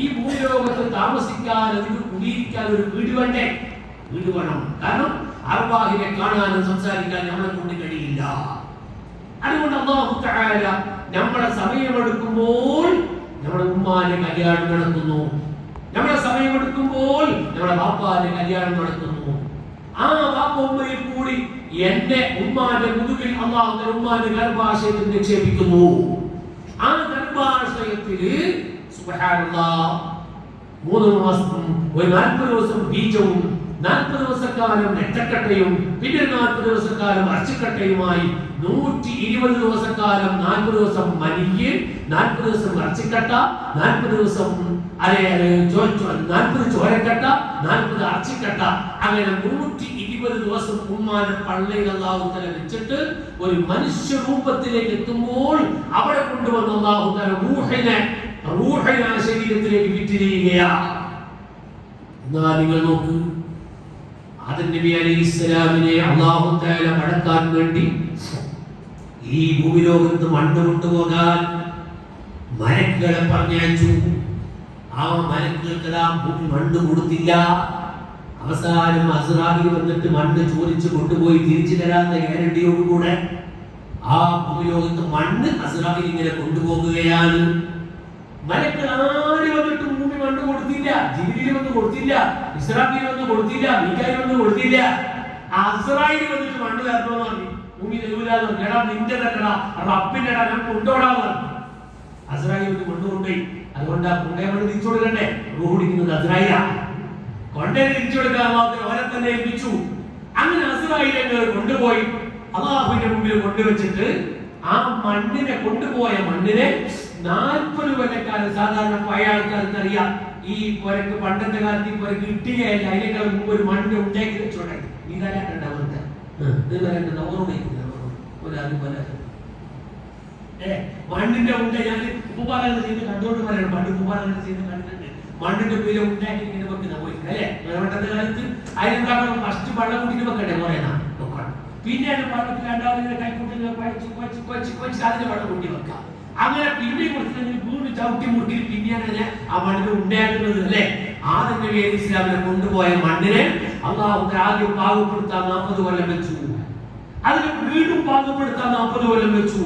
ഈ ഭൂലോകത്ത് താമസിക്കാൻ അതിന് കുടിയിരിക്കാൻ ഒരു വീട് വേണ്ടേ? വീട് വേണം. കാരണം അർവാഹിനെ കാണാനും സംസാരിക്കാൻ നമ്മളെ കൊണ്ട് കഴിയില്ല. അതുകൊണ്ട് അള്ളാഹു തആല നമ്മളെ സമയമെടുക്കുമ്പോൾ നമ്മുടെ ഉമ്മാനെ കല്യാണം നടത്തുന്നു. നമ്മളെ സമയമെടുക്കുമ്പോൾ നമ്മുടെ ബാപ്പാന്റെ കല്യാണം നടത്തുന്നു. ആ ബാപ്പ ഉമ്മയിൽ കൂടി എന്റെ ഉമ്മാന്റെ മുതുകിൽ അള്ളാഹു ഉമ്മാന്റെ ഗർഭാശയത്തിൽ നിക്ഷേപിക്കുന്നു. ആ ഗർഭാശയത്തിൽ മൂന്ന് മാസം ഒരു നാൽപ്പത് ദിവസം ബീജവും നാൽപ്പത് ദിവസക്കാലം നെറ്റക്കട്ടയും പിന്നെ നാൽപ്പത് ദിവസക്കാലം അർച്ചക്കട്ടയുമായി നൂറ്റി ഇരുപത് ദിവസക്കാലം നാൽപ്പത് ദിവസം മനിക്ക് നാൽപ്പത് ദിവസം അർച്ചക്കട്ട നാൽപ്പത് ദിവസം അല്ലെ നാൽപ്പത് ചോരക്കട്ട നാൽപ്പത് അർച്ചക്കട്ട അങ്ങനെ നൂറ്റി ഇരുപത് ദിവസം ഉമ്മാനെ പള്ളിയിൽ അള്ളാഹു തല വെച്ചിട്ട് ഒരു മനുഷ്യ രൂപത്തിലേക്ക് എത്തുമ്പോൾ അവിടെ കൊണ്ടുവന്ന അള്ളാഹു തല ആ ശരീരത്തിലേക്ക് വിറ്റിരിക്കുകയാണ് എന്നാൽ നിങ്ങൾ നോക്കൂ ആദം നബി അലൈഹി ഇസ്ലാമിനെ അള്ളാഹു തആല മടക്കാൻ വേണ്ടി ഈ ഭൂമിലോകത്ത് മണ്ണ് കൊണ്ടുപോകാൻ മരക്കുകളെ പറഞ്ഞയച്ചു. ആ മലക്കുകൾക്ക് ആ ഭൂമി മണ്ണ് കൊടുത്തില്ല. അവസാനം അസ്രാബിൽ വന്നിട്ട് മണ്ണ് ചോദിച്ചു കൊണ്ടുപോയി തിരിച്ചു തരാത്ത ഗ്യാരണ്ടിയോടുകൂടെ ആ ഭൂമിലോകത്ത് മണ്ണ് അസ്രാബിൽ ഇങ്ങനെ കൊണ്ടുപോകുകയാണ്. മലക്കൾ ആര് വന്നിട്ട് ഭൂമി മണ്ണ് കൊടുത്തില്ല ജിബിലി വന്ന് കൊടുത്തില്ല ഇസ്രാഫീൽ വന്ന് കൊടുത്തില്ല വന്ന് കൊടുത്തില്ല. വന്നിട്ട് മണ്ണ് തരണമെന്ന് ഭൂമി തരൂലെന്ന് നിന്റെ തരടാ റബ്ബിന്റെ ഞാൻ കൊണ്ടോടാന്ന് പറഞ്ഞു. വന്ന് മണ്ണ് അതുകൊണ്ട് ആ കൊണ്ടേ മണ്ണ് തിരിച്ചു കൊടുക്കണ്ടേ? അസ്രായില. കൊണ്ടേ തിരിച്ചു കൊടുക്കാൻ മാത്രം അവരെ തന്നെ ഏൽപ്പിച്ചു. അങ്ങനെ അസ്രായിലേക്ക് കൊണ്ടുപോയി. അള്ളാഹുവിന്റെ മുമ്പിൽ കൊണ്ടുവച്ചിട്ട് ആ മണ്ണിനെ കൊണ്ടുപോയ മണ്ണിനെ നാൽപ്പത് കൊല്ലക്കാരൻ സാധാരണ പഴയ ആൾക്കാർക്ക് അറിയാം ഈ പുരക്ക് പണ്ടത്തെ കാലത്ത് ഈ പുരക്ക് ഇട്ടികയല്ല അതിനേക്കാൾ മുമ്പ് ഒരു മണ്ണ് ഉണ്ടാക്കി വെച്ചോട്ടെ ഇതല്ലാണ്ട് അവർക്ക് ഇത് തരേണ്ടത് ഓർമ്മ ഏ മണ്ണിന്റെ ഉണ്ട ഞാൻ ഉപ്പുപാലങ്ങൾ ചെയ്ത് കണ്ടോണ്ട് പറയണം. പണ്ട് ഉപ്പുപാലങ്ങൾ ചെയ്ത് കണ്ടിട്ടുണ്ട്. മണ്ണിന്റെ പേര് ഉണ്ടാക്കി ഇങ്ങനെ വെക്കുന്ന പോയി അല്ലേ? പണ്ടത്തെ കാലത്ത് അതിനെന്താണ് ഫസ്റ്റ് വെള്ളം കുടിക്കുന്ന വെക്കണ്ടേ പറയുന്ന പിന്നെ വെള്ളത്തിൽ രണ്ടാമത് കൈക്കൂട്ടിൽ കൊച്ച് കൊച്ച് കൊച്ച് കൊച്ച് അതിന്റെ വെള്ളം കുട്ടി വെക്കാം അങ്ങനെ പിന്നെ കുറച്ച് വീണ്ടും ചവിട്ടി മുട്ടി പിന്നെയാണ് ആ മണ്ണിന് ഉണ്ടാക്കുന്നത് അല്ലേ? നബി അലൈഹി ഇസ്ലാമിനെ കൊണ്ടുപോയ മണ്ണിനെ അള്ളാഹുക്ക് ആദ്യം പാകപ്പെടുത്താൻ നാൽപ്പത് കൊല്ലം വെച്ചു. അതിന് വീണ്ടും പാകപ്പെടുത്താൻ നാൽപ്പത് കൊല്ലം വെച്ചു.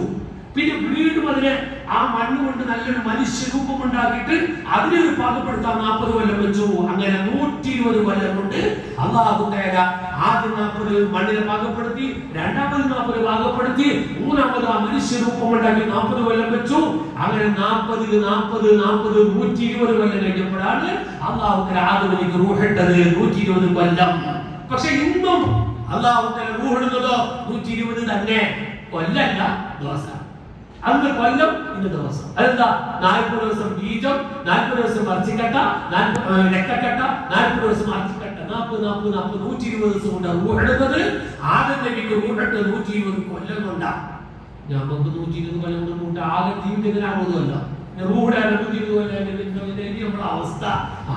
പിന്നെ വീണ്ടും അതിനെ ആ മണ്ണ് കൊണ്ട് നല്ലൊരു മനുഷ്യ രൂപം ഉണ്ടാക്കിയിട്ട് അതിനൊരു പാകപ്പെടുത്താൻ നാൽപ്പത് കൊല്ലം വെച്ചു. അങ്ങനെ നൂറ്റി ഇരുപത് കൊല്ലം കൊണ്ട് അള്ളാഹു തേര ആദ്യം നാൽപ്പത് മണ്ണിനെ പാകപ്പെടുത്തി രണ്ടാമത് നാൽപ്പത് പാകപ്പെടുത്തി മൂന്നാമത് ആ മനുഷ്യ രൂപം ഉണ്ടാക്കി നാൽപ്പത് കൊല്ലം വെച്ചു. അങ്ങനെ നാൽപ്പത് നാൽപ്പത് നാൽപ്പത് നൂറ്റി ഇരുപത് കൊല്ലം കഴിഞ്ഞപ്പോഴാണ് അള്ളാഹു തേര ആദ്യം റൂഹിട്ടത് നൂറ്റി ഇരുപത് കൊല്ലം. പക്ഷെ ഇന്നും അള്ളാഹു തേര റൂഹിടുന്നത് നൂറ്റി ഇരുപത് തന്നെ. കൊല്ലല്ല ദിവസം. അന്ന് കൊല്ലം ഇന്ന് ദിവസം. അതെന്താ? നാൽപ്പത് ദിവസം ബീജം നാൽപ്പത് ദിവസം നാൽപ്പത് രക്തക്കട്ട നാൽപ്പത് ദിവസം അറിച്ചിക്കട്ട നാൽപ്പത് നാൽപ്പത് നാൽപ്പത് നൂറ്റി ഇരുപത് ദിവസം കൊണ്ട് റൂഹെടുത്തത് ആദ്യം നബിക്ക് റൂഹെട്ട് നൂറ്റി ഇരുപത് കൊല്ലം കൊണ്ടാ. നമുക്ക് നൂറ്റി ഇരുപത് കൊല്ലം കൊണ്ട് കൂട്ട ആകെ നമ്മുടെ അവസ്ഥ.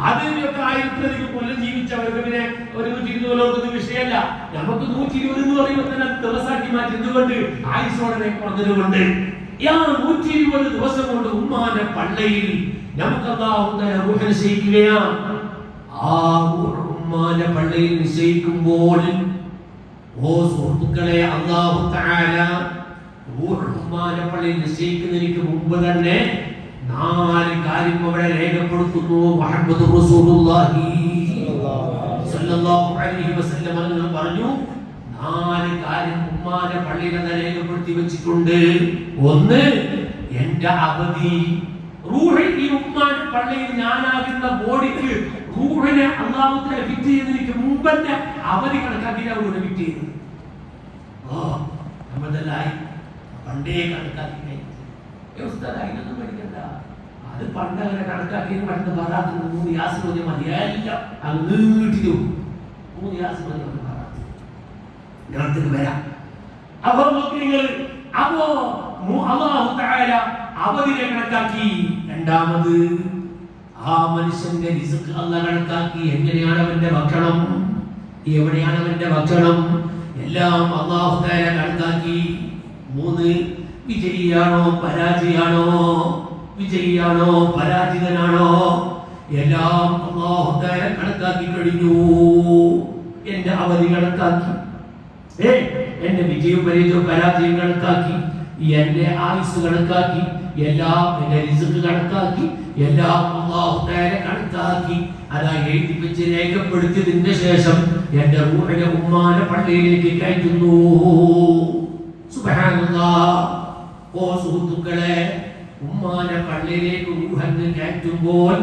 ആദ്യമൊക്കെ ആയിരത്തിലധികം കൊല്ലം ജീവിച്ചവർക്ക് പിന്നെ ഒരു നൂറ്റി ഇരുപത് കൊല്ലം വിഷയമല്ല. നമുക്ക് നൂറ്റി ഇരുപത് എന്ന് പറയുമ്പോൾ തന്നെ ദിവസമാക്കി മാറ്റി എന്തുകൊണ്ട് ആയുസോടനെ കുറഞ്ഞതുകൊണ്ട്. യാ നൂറ്റി ഇരുപത് ദിവസം കൊണ്ട് ഉമ്മാന്റെ പള്ളയിൽ നമുക്ക് റൂഹ് നിശ്ചയിക്കുകയാണ് ആ ഉമ്മാന്റെ പള്ളയിൽ നിശ്ചയിക്കുമ്പോൾ ഓ സുഹൃത്തുക്കളെ അള്ളാഹു ഉമ്മാന്റെ പള്ളിയിൽ നിശ്ചയിക്കുന്നതിന് മുമ്പ് തന്നെ നാല് കാര്യം അവിടെ രേഖപ്പെടുത്തുന്നു. മുഹമ്മദ് റസൂലുള്ളാഹി സല്ലല്ലാഹു അലൈഹി വസല്ലം പറഞ്ഞു. നാല് കാര്യം ഉമ്മാന പള്ളിയുടെ നിലയിൽപ്പെടുത്തി വെച്ചിട്ടുണ്ട്. ഒന്ന് എന്റെ അവധി. റൂഹിൽ ഈ ഉമ്മാന്റെ പള്ളിയിൽ ഞാനാകുന്ന ബോഡിക്ക് റൂഹിനെ അള്ളാഹുത്തിനെ ഫിറ്റ് ചെയ്തതിന് മുമ്പന്റെ അവധി കണക്കാക്കിയാണ് ഇവിടെ ഫിറ്റ് ചെയ്തത് ഓ നമ്മളെല്ലായി പണ്ടേ കണക്കാക്കി കഴിഞ്ഞു. ഏ ഉസ്താദ് അതിനൊന്നും പഠിക്കണ്ട അത് പണ്ട് അങ്ങനെ കണക്കാക്കി പണ്ട് പറയാത്ത മൂന്ന് യാസ് മതിയായില്ല. അങ്ങ് നീട്ടിച്ചു മൂന്ന് യാസ് മതി. ഗ്രന്ഥത്തിൽ വരാം. അപ്പൊ നിങ്ങൾ അപ്പോ അല്ലാഹു തആല അവധിനെ കണക്കാക്കി. രണ്ടാമത് ആ മനുഷ്യന്റെ റിസ്ക് അല്ല കണക്കാക്കി. എങ്ങനെയാണ് അവന്റെ ഭക്ഷണം? എവിടെയാണ് അവന്റെ ഭക്ഷണം? എല്ലാം അള്ളാഹു തആല കണക്കാക്കി. മൂന്ന് വിജയിയാണോ പരാജയാണോ? വിജയിയാണോ പരാജിതനാണോ? എല്ലാം അള്ളാഹു തആല കണക്കാക്കി കഴിഞ്ഞു. എന്റെ അവധി കണക്കാക്കി. എന്റെ വിജയവും പരാജയവും പരാജയം കണക്കാക്കി എന്റെ ആയുസ് കണക്കാക്കി എല്ലാം എന്റെ റിസ്ക് കണക്കാക്കി എല്ലാം അള്ളാഹു തആല കണക്കാക്കി. അതാ എഴുതി വെച്ച് രേഖപ്പെടുത്തിയതിന്റെ ശേഷം എന്റെ റൂഹിനെ ഉമ്മാനെ പള്ളിയിലേക്ക് കയറ്റുന്നു. ഓ സുഹൃത്തുക്കളെ ഉമ്മാന പള്ളിയിലേക്ക് റൂഹന്ന് കയറ്റുമ്പോൾ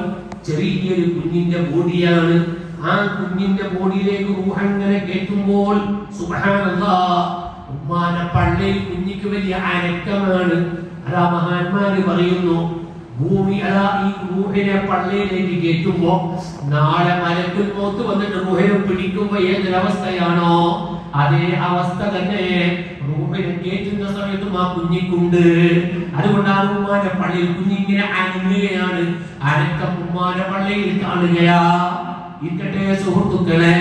ചെറിയൊരു കുഞ്ഞിന്റെ ബോഡിയാണ് ആ കുഞ്ഞിന്റെ ബോഡിയിലേക്ക് റൂഹ് റൂഹങ്ങനെ കേറ്റുമ്പോൾ സുബ്ഹാനല്ലാഹ് ഉമ്മാന പള്ളിയിൽ കുഞ്ഞിക്ക് വലിയ അനക്കമാണ്. അതാ മഹാന്മാര് പറയുന്നു ഭൂമി അതാ ഈ റൂഹിനെ പള്ളിയിലേക്ക് കയറ്റുമ്പോ നാളെ മരത്തിൽ പോത്ത് വന്നിട്ട് റൂഹിനെ പിടിക്കുമ്പോ ഏതൊരവസ്ഥയാണോ? അതേ അവസ്ഥ തന്നെ റൂഹിനെ കയറ്റുന്ന സമയത്തും ആ കുഞ്ഞിക്കുണ്ട്. അതുകൊണ്ടാണ് ഉമ്മാന്റെ പള്ളിയിൽ കുഞ്ഞിങ്ങനെ അനങ്ങുകയാണ്. അനക്കം ഉമ്മാന്റെ പള്ളിയിൽ കാണുകയാ. ഇരിക്കട്ടെ സുഹൃത്തുക്കളെ.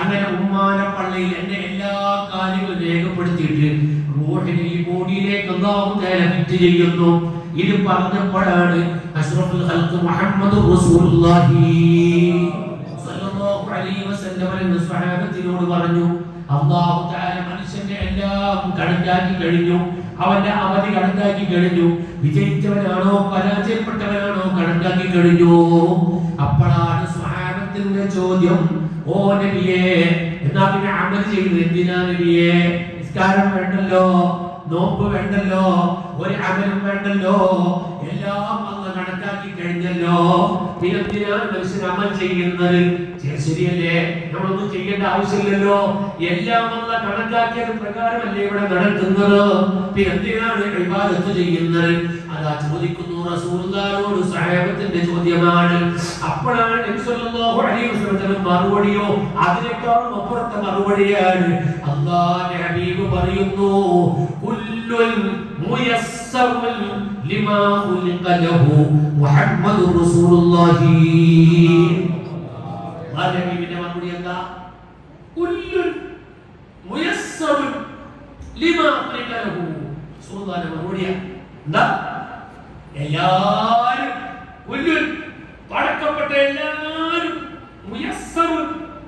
അങ്ങനെ ഉമ്മാനപ്പള്ളിയിൽ എന്റെ എല്ലാ കാര്യങ്ങളും രേഖപ്പെടുത്തിയിട്ട് റോഡിനെ ഈ ബോഡിയിലേക്ക് അല്ലാഹു തആല ഫിറ്റ് ചെയ്യുന്നു. ഇത് പറഞ്ഞപ്പോഴാണ് അഷ്റഫുൽ ഖൽഖ് മുഹമ്മദ് റസൂലുള്ളാഹി സ്വല്ലല്ലാഹു അലൈഹി വസല്ലം സ്വഹാബത്തിനോട് പറഞ്ഞു അല്ലാഹു തആല മനുഷ്യന്റെ എല്ലാം കണക്കാക്കി കഴിഞ്ഞു. അവന്റെ അവധി കണക്കാക്കി കഴിഞ്ഞു. വിജയിച്ചവനാണോ പരാജയപ്പെട്ടവനാണോ കണക്കാക്കി കഴിഞ്ഞു. അപ്പോഴാണ് സ്വഹാബത്തിന്റെ ചോദ്യം ഓ നബിയേ എന്നാ പിന്നെ അമൽ ചെയ്ത് എന്തിനാ നബിയേ? നിസ്കാരം വേണ്ടല്ലോ. നോമ്പ് വേണ്ടല്ലോ ഒരു അകലും വേണ്ടല്ലോ എല്ലാം അങ്ങ് കണക്കാക്കി കഴിഞ്ഞല്ലോ. പിന്നെ എന്തിനാണ് മനുഷ്യൻ അമൽ ചെയ്യുന്നത്. ശരി, ശരിയല്ലേ? നമ്മളൊന്നും ചെയ്യേണ്ട ആവശ്യമില്ലല്ലോ. എല്ലാം അന്ന് കണക്കാക്കിയത് പ്രകാരമല്ലേ ഇവിടെ നടത്തുന്നത് പിന്നെ എന്തിനാണ് ഇബാദത്ത് ചെയ്യുന്നത്. അതാ ചോദിക്കുന്നു റസൂലുള്ളാഹിയോട് സഹാബത്തിന്റെ ചോദ്യമാണ്. അപ്പോഴാണ് നബി അലൈഹി വസല്ലം മറുപടിയോ അതിനേക്കാളും അപ്പുറത്തെ മറുപടിയാണ്. അല്ലാഹുവിന്റെ ഹബീബ് പറയുന്നു കുല്ലുൽ മുയസ്സറുൽ ലിമാ ലഹു മുഹമ്മദുർ റസൂലുള്ളാഹി. അല്ലാഹുവിന്റെ ഹബീബിന്റെ മറുപടി എന്താ? കുല്ലുൽ മുയസ്സറുൽ ലിമാ ഖുലിഖ ലഹു. റസൂലുള്ളാഹിന്റെ എന്താ? എല്ലാരും കുല്ലുൽ പടക്കപ്പെട്ട എല്ലാരും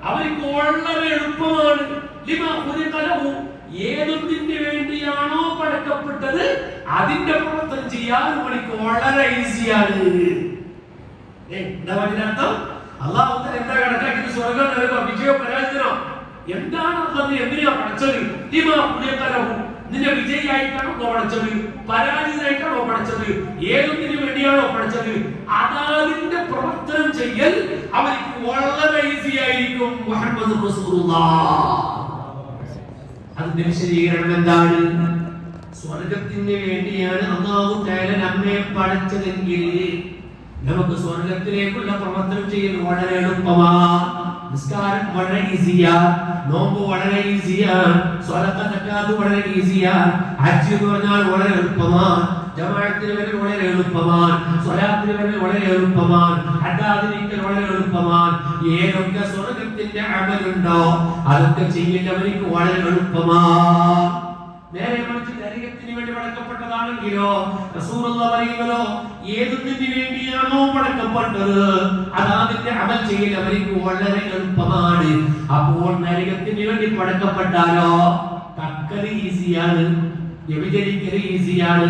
അവർക്ക് വളരെ എളുപ്പമാണ്. ഏതൊന്നിന് വേണ്ടിയാണോ പടക്കപ്പെട്ടത്? അതിന്റെ പ്രവർത്തനം ചെയ്യാൻ അവർക്ക് വളരെ ഈസിയാണ്. എന്താ അർത്ഥം അള്ളാഹു എന്താ കണക്കാക്കിയത്? സ്വർഗം നൽകുക വിജയോ പരാജയമോ എന്താണ് അള്ളാഹ് എന്തിനാ പഠിച്ചത് ലിമാ പുണ്യകരവും നിന്നെ വിജയിയായിട്ടാണോ പഠിച്ചത് പരാജിതനായിട്ടാണോ പഠിച്ചത് ഏതൊന്നിനു വേണ്ടിയാണോ പഠിച്ചത് അതാതിന്റെ പ്രവർത്തനം ചെയ്യൽ അവർക്ക് വളരെ ഈസി ആയിരിക്കും മുഹമ്മദ് റസൂലുള്ളാഹ് അതിന്റെ വിശദീകരണം എന്താണ്? സ്വർഗത്തിന് വേണ്ടിയാണ് അള്ളാഹു തേരൻ നമ്മെ പഠിച്ചതെങ്കിൽ നമുക്ക് സ്വർഗത്തിലേക്കുള്ള പ്രവർത്തനം ചെയ്യൽ വളരെ എളുപ്പമാ. നിസ്കാരം വളരെ ഈസിയാണ് നോമ്പ് വളരെ ഈസിയാ സ്വലക്ക സക്കാത്ത് വളരെ ഈസിയാ ഹജ്ജ് എന്ന് പറഞ്ഞാൽ വളരെ എളുപ്പമാണ് ജമാഅത്തിന് വേണ്ടി വളരെ എളുപ്പമാണ് സ്വലാത്തിന് വേണ്ടി വളരെ എളുപ്പമാണ് ഹദ്ദാദിനിക്കൽ വളരെ എളുപ്പമാണ്. ഏതൊക്കെ സ്വർഗത്തിന്റെ അമലുണ്ടോ അതൊക്കെ ചെയ്യേണ്ടവർക്ക് വളരെ എളുപ്പമാണ്. നേരെ മറിച്ച് നരകത്തിന് വേണ്ടി പടക്കപ്പെട്ടതാണെങ്കിലോ റസൂലുള്ള പറയുമല്ലോ ഏതിന് വേണ്ടിയാണോ പടക്കപ്പെട്ടത് അതാതിന്റെ അമൽ ചെയ്യൽ അവർക്ക് വളരെ എളുപ്പമാണ്. അപ്പോൾ നരകത്തിന് വേണ്ടി പടക്കപ്പെട്ടാലോ കക്കൽ ഈസിയാണ് വ്യഭിചരിക്കൽ ഈസിയാണ്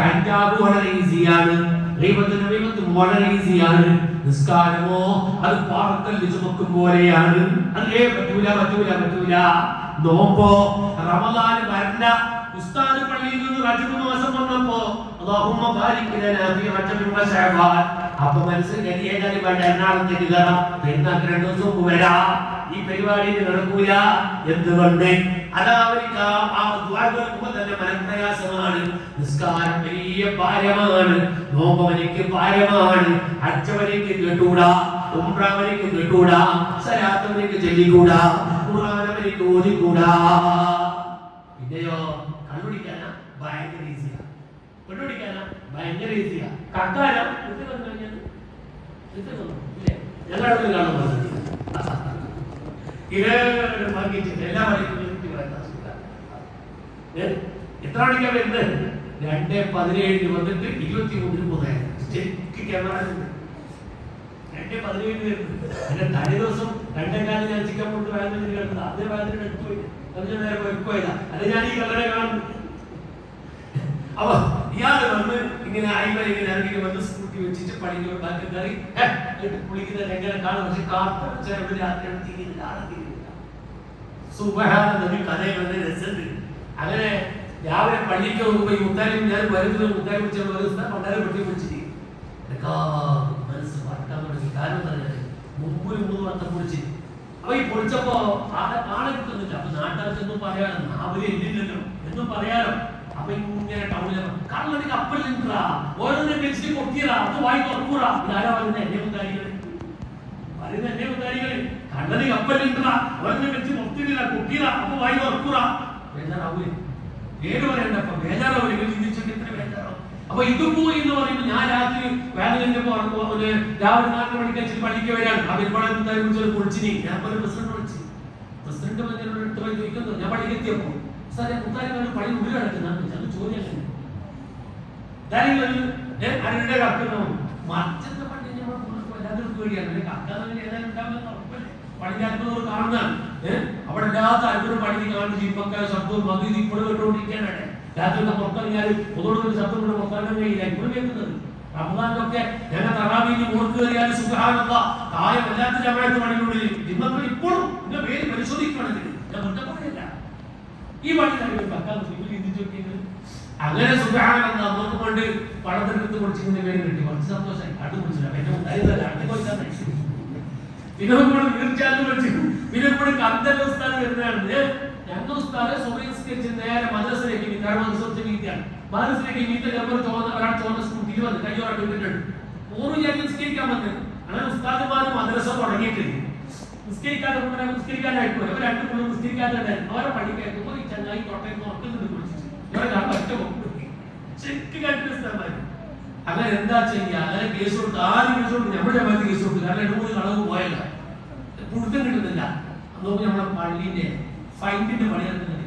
കഞ്ചാവ് വളരെ ഈസിയാണ്. ദൈവത്തിന് ദൈവത്തിന് വളരെ ഈസിയാണ്. നിസ്കാരമോ? അത് പാറക്കല്ല് ചുമക്കും പോലെയാണ്. അതേ പറ്റൂല പറ്റൂല പറ്റൂല. നോമ്പോ? റമദാൻ വരണ്ട. ഉസ്താദ് പള്ളിയിൽ നിന്ന് റജബ് മാസം വന്നപ്പോ അല്ലാഹുമ്മ ബാരിക് ലനാ ഫീ റജബിൻ വ ശഅബാൻ. അപ്പൊ മനസ്സിൽ ഗതിയേതാലും വേണ്ട എറണാകുളത്തേക്ക് കയറാം പെരുന്നാൾക്ക് രണ്ടു ദിവസം വരാം. ഈ പരിപാടി നടക്കൂല എന്തുകൊണ്ട്? അതാ അവർക്ക് ആ- കേൾക്കുമ്പോ തന്നെ മനപ്രയാസമാണ്. നിസ്കാരം വലിയ ഭാരമാണ് നോമ്പവനിക്ക് ഭാരമാണ് അച്ചവനിക്ക് കേട്ടൂടാ ഉംറവനിക്ക് കേട്ടൂടാ സലാത്തവനിക്ക് ചൊല്ലിക്കൂടാ ഖുർആനവനിക്ക് ഓതിക്കൂടാ. പിന്നെയോ കണ്ടുപിടിക്കാനാ? ഭയങ്കര ഈസിയാ കണ്ടുപിടിക്കാനാ? ഭയങ്കര ഈസിയാ കക്കാനാ ഞങ്ങളുടെ കാണുമ്പോൾ ഇത് ഭാഗ്യിച്ചിട്ട് എല്ലാ മണിക്കൂറും എത്ര മണിക്കാ വരുന്നത്? രണ്ട് പതിനേഴിന് വന്നിട്ട് ഇരുപത്തി മൂന്നിന് പോകുന്നത് ക്യാമറ എന്റെ പതിനേഴ് വരുന്നത്. എന്റെ തലേ ദിവസം രണ്ടേ കാലം ഞാൻ ചിക്കൻ കൊണ്ട് വാങ്ങുന്നത് കിടന്നത് അതേ വാങ്ങുന്നത് എടുത്തുപോയി അതിന് നേരെ പോയതാ. അത് ഞാൻ ഈ കല്ലറ കാണുന്നു അപ്പൊ ഇയാൾ വന്ന് ഇങ്ങനെ അയിമ ഇങ്ങനെ ഇറങ്ങി വന്ന് വെച്ചിട്ട് പണിക്ക് ബാക്കി കയറി എന്നിട്ട് കുളിക്കുന്ന രംഗനെ കാണും? പക്ഷെ കാർത്ത ഒരു രാത്രി അങ്ങനെ രാവിലെ പള്ളിക്ക് പോകുമ്പോ ഈ മുത്താരി ഞാൻ വരുന്നത് മുത്താരി വിളിച്ച ഒരു ദിവസം വളരെ വെട്ടി പിടിച്ചിട്ട് കാരണം മുമ്പൊരു മൂന്ന് വട്ടം പൊളിച്ച് അപ്പൊ ഈ പൊളിച്ചപ്പോ ആളെ ആളെ കിട്ടുന്നില്ല അപ്പൊ നാട്ടുകാർക്ക് എന്നും പറയാലോ നാവിലെ എന്നും പറയാനോ അപ്പൊ ഇങ്ങനെ ടൗണിൽ കള്ളൊരു കപ്പൽ നിൽക്കുക വെച്ചിട്ട് കൊത്തിയതാ അത് വായി ഞാൻ രാത്രി പറഞ്ഞ ഉള്ളിൽ അത് ചോദ്യം അങ്ങനെ ആരുടെ കക്കുന്നു മറ്റത്തെ പള്ളി നമ്മൾ പേടിയാണ് കക്കാന്ന് ഏതായാലും ഉണ്ടാവുമെന്ന് ഉറപ്പല്ലേ? പള്ളിക്കകത്ത് കാണുന്നതാണ് അവിടെ എല്ലാ താല്പര്യം പള്ളി കാണും ദീപക്ക ശബ്ദവും മതി ഇപ്പോഴും കേട്ടുകൊണ്ടിരിക്കാനാണ് രാത്രിയൊക്കെ പുറത്തിറങ്ങിയാൽ പൊതുവെ ശബ്ദം കൊണ്ട് പുറത്തിറങ്ങാൻ കഴിയില്ല. ഇപ്പോഴും കേൾക്കുന്നത് റമദാനിലൊക്കെ ഞങ്ങൾ തറാവിന് മോൾക്ക് കയറിയാൽ സുഖാനന്ദ തായ വല്ലാത്ത ജമായത്ത് പണിയുള്ളിൽ നിമ്മക്കൾ ഇപ്പോഴും എന്റെ പേര് പരിശോധിക്കുകയാണെങ്കിൽ ഞാൻ കുറ്റപ്പെടുന്നില്ല ഈ പണി തന്നെ പക്കാന്ന് നിങ്ങൾ ചിന്തിച്ചു അങ്ങനെ സുഖാണെന്ന് നമുക്ക് കൊണ്ട് പണത്തിനെടുത്ത് കുടിച്ചിങ്ങനെ പേര് കിട്ടി. കുറച്ച് സന്തോഷം അത് കൊല്ലാന്ന് പിന്നെ കൂടെ തീർച്ചയായും വെച്ചു. പിന്നെ കൂടെ കന്തന്റെ ഉസ്താദ് വരുന്നതാണ്. ഞങ്ങൾ ഉസ്താദ് നേരെ മദ്രസയിലേക്ക് നീ- കാരണം മദ്രസ വീതിയാണ് മദ്രസയിലേക്ക് വീട്ട നമ്പർ ചോന്ന ഒരാൾ ചോന്ന സ്കൂട്ടി വന്ന് കയ്യോടെ വിട്ടിട്ടുണ്ട് മൂന്ന് ഞാൻ നിസ്കരിക്കാൻ അങ്ങനെ മദ്രസ തുടങ്ങിയിട്ടില്ല നിസ്കരിക്കാതെ കൊണ്ടുവരാൻ നിസ്കരിക്കാനായിട്ട് വരും. രണ്ടു മൂന്ന് നിസ്കരിക്കാത്തണ്ടായിരുന്നു അവരെ ഈ ചങ്ങായി കോട്ടയം ഉറക്കുന്നത് കണ്ടിട്ട് സ്ഥലമായിരുന്നു അങ്ങനെ എന്താ ചെയ്യുക? അങ്ങനെ കേസ് കൊടുത്ത് ആദ്യം കേസ് കൊടുത്ത് നമ്മുടെ ഭാഗത്ത് കേസ് കൊടുത്തു. കാരണം രണ്ടു മൂന്ന് കളവ് പോയല്ല. പുടുത്തം കിട്ടുന്നില്ല. നോക്കി നമ്മുടെ പള്ളിന്റെ ഫൈറ്റിന്റെ പണി നടക്കുന്നുണ്ട്.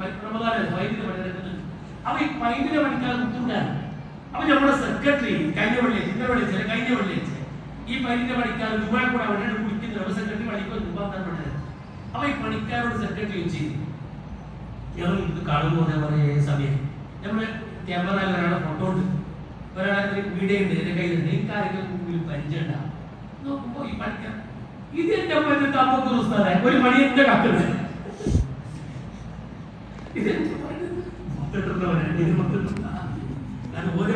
ഫൈറ്റിന്റെ പണി നടക്കുന്നുണ്ട്. അപ്പൊ ഈ ഫൈറ്റിന്റെ പണിക്കാർ ബുദ്ധിമുട്ടാണ് അപ്പൊ നമ്മുടെ സെക്രട്ടറി കഴിഞ്ഞ വെള്ളിയാഴ്ച ഇന്ന വെള്ളിയാഴ്ച കഴിഞ്ഞ വെള്ളിയാഴ്ച ഈ ഫൈറ്റിന്റെ പണിക്കാർ ദുബായ് കൂടെ അവിടെ കുളിക്കുന്ന. സെക്രട്ടറി പണിക്കോ ദുബാത്താൻ പണിയത് അപ്പൊ ഈ പണിക്കാരോട് സെക്രട്ടറി ചെയ്തു ഞങ്ങൾ ഇത് കാണുമ്പോൾ സമയം. നമ്മൾ ക്യാമറയിൽ ഒരാളെ ഫോട്ടോ ഉണ്ട്. ഒരാളെ വീഡിയോ ഉണ്ട്. എന്റെ കയ്യിലുണ്ട് എനിക്ക് ആരെങ്കിലും മുമ്പിൽ പരിചയണ്ട നോക്കുമ്പോ ഈ പഠിക്കാം ഇത് എന്റെ പറ്റി താമസം ഉസ്താദെ. ഒരു മണി എന്റെ കത്തുണ്ട് ഇത് എന്റെ പണി. മൊത്തം ഓരോ